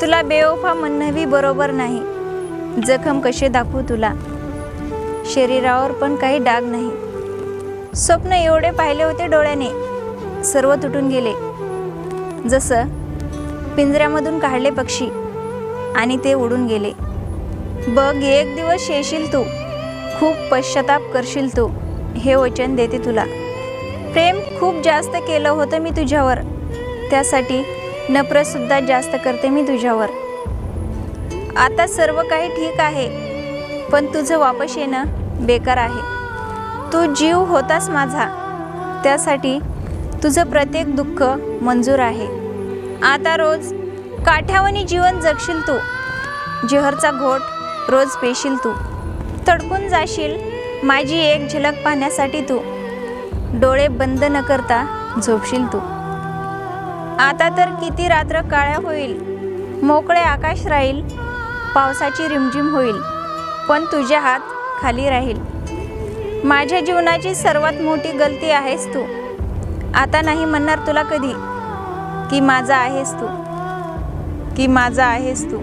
तुला बेवफा म्हणणंही बरोबर नाही. जखम कसे दाखवू तुला? शरीरावर पण काही डाग नाही. स्वप्न एवढे पाहिले होते डोळ्याने. सर्व तुटून गेले. जसं पिंजऱ्यामधून काढले पक्षी आणि ते उडून गेले. बघ एक दिवस येशील तू. खूप पश्चाताप करशील तू. हे वचन देते तुला. प्रेम खूप जास्त केलं होतं मी तुझ्यावर. त्यासाठी नफरतसुद्धा जास्त करते मी तुझ्यावर. आता सर्व काही ठीक आहे पण तुझं वापस येणं बेकार आहे. तू जीव होतास माझा त्यासाठी तुझं प्रत्येक दुःख मंजूर आहे. आता रोज काठ्यावनी जीवन जगशील तू जेहरचा घोट रोज पेशील तू. तडकून जाशील माझी एक झलक पाहण्यासाठी तू डोळे बंद न करता झोपशील तू. आता तर किती रात्र काळ्या होईल? मोकळे आकाश राहील पावसाची रिमझिम होईल पण तुझे हात खाली राहील. माझ्या जीवनाची सर्वात मोठी गलती आहेस तू. आता नाही म्हणणार तुला कधी की माझा आहेस तू की माझा आहेस तू.